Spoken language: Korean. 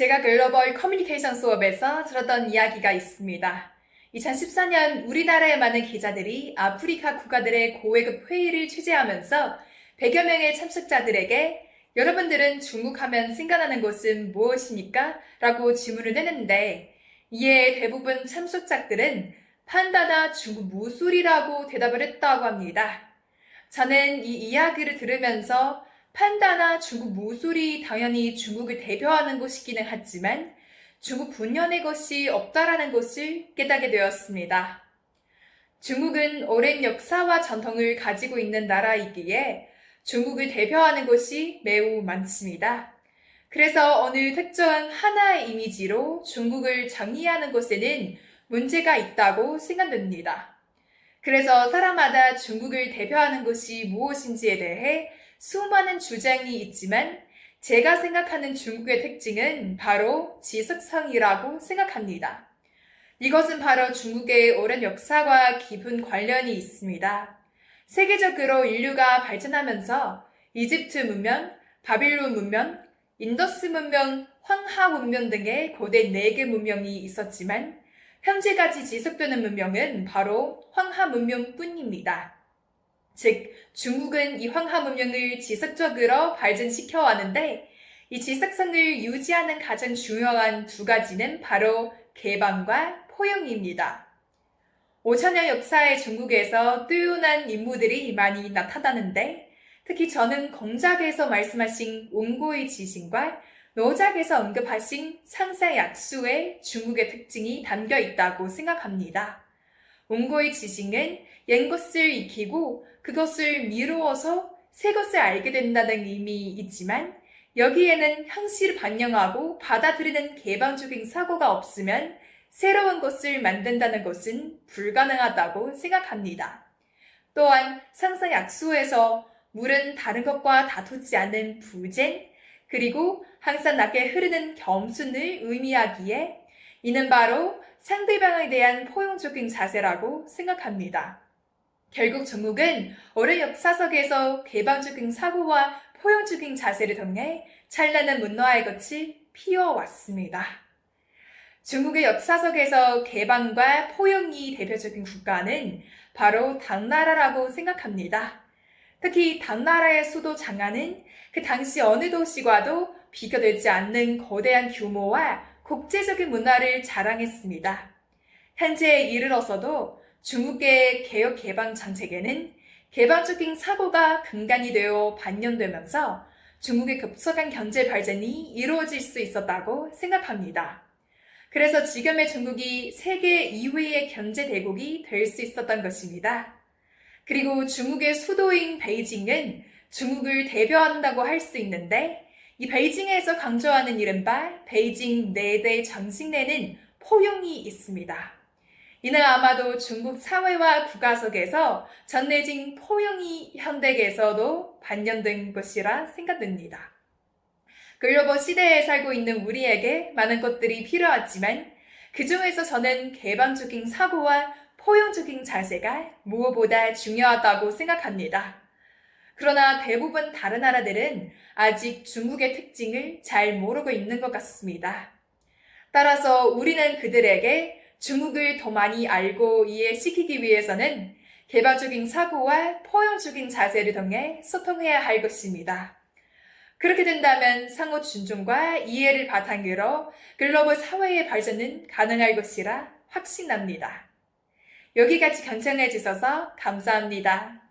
제가 글로벌 커뮤니케이션 수업에서 들었던 이야기가 있습니다. 2014년 우리나라의 많은 기자들이 아프리카 국가들의 고위급 회의를 취재하면서 100여 명의 참석자들에게 여러분들은 중국 하면 생각나는 곳은 무엇입니까? 라고 질문을 내는데 이에 대부분 참석자들은 판다나 중국 무술이라고 대답을 했다고 합니다. 저는 이 이야기를 들으면서 판다나 중국 무술이 당연히 중국을 대표하는 곳이기는 하지만 중국 분연의 것이 없다라는 것을 깨닫게 되었습니다. 중국은 오랜 역사와 전통을 가지고 있는 나라이기에 중국을 대표하는 곳이 매우 많습니다. 그래서 어느 특정 하나의 이미지로 중국을 정의하는 곳에는 문제가 있다고 생각됩니다. 그래서 사람마다 중국을 대표하는 곳이 무엇인지에 대해 수많은 주장이 있지만 제가 생각하는 중국의 특징은 바로 지속성이라고 생각합니다. 이것은 바로 중국의 오랜 역사와 깊은 관련이 있습니다. 세계적으로 인류가 발전하면서 이집트 문명, 바빌론 문명, 인더스 문명, 황하 문명 등의 고대 네 개 문명이 있었지만 현재까지 지속되는 문명은 바로 황하 문명뿐입니다. 즉, 중국은 이 황하 문명을 지속적으로 발전시켜 왔는데 이 지속성을 유지하는 가장 중요한 두 가지는 바로 개방과 포용입니다. 5천년 역사의 중국에서 뛰어난 인물들이 많이 나타나는데 특히 저는 공작에서 말씀하신 원고의 지신과 노작에서 언급하신 상세 약수의 중국의 특징이 담겨 있다고 생각합니다. 원고의 지식은 옛 것을 익히고 그것을 미루어서 새 것을 알게 된다는 의미 있지만 여기에는 현실을 반영하고 받아들이는 개방적인 사고가 없으면 새로운 것을 만든다는 것은 불가능하다고 생각합니다. 또한 상사 약수에서 물은 다른 것과 다투지 않는 부젠 그리고 항상 낮게 흐르는 겸손을 의미하기에 이는 바로 상대방에 대한 포용적인 자세라고 생각합니다. 결국 중국은 오랜 역사석에서 개방적인 사고와 포용적인 자세를 통해 찬란한 문화의 것을 피워왔습니다. 중국의 역사석에서 개방과 포용이 대표적인 국가는 바로 당나라라고 생각합니다. 특히 당나라의 수도 장안은 그 당시 어느 도시와도 비교되지 않는 거대한 규모와 국제적인 문화를 자랑했습니다. 현재에 이르러서도 중국의 개혁 개방 정책에는 개방적인 사고가 근간이 되어 반영되면서 중국의 급속한 경제 발전이 이루어질 수 있었다고 생각합니다. 그래서 지금의 중국이 세계 2위의 경제 대국이 될 수 있었던 것입니다. 그리고 중국의 수도인 베이징은 중국을 대표한다고 할 수 있는데 이 베이징에서 강조하는 이른바 베이징 내대 정신내는 포용이 있습니다. 이는 아마도 중국 사회와 국가 속에서 전내진 포용이 현대에서도 반영된 것이라 생각됩니다. 글로벌 시대에 살고 있는 우리에게 많은 것들이 필요하지만 그 중에서 저는 개방적인 사고와 포용적인 자세가 무엇보다 중요하다고 생각합니다. 그러나 대부분 다른 나라들은 아직 중국의 특징을 잘 모르고 있는 것 같습니다. 따라서 우리는 그들에게 중국을 더 많이 알고 이해시키기 위해서는 개방적인 사고와 포용적인 자세를 통해 소통해야 할 것입니다. 그렇게 된다면 상호 존중과 이해를 바탕으로 글로벌 사회의 발전은 가능할 것이라 확신합니다. 여기까지 경청해 주셔서 감사합니다.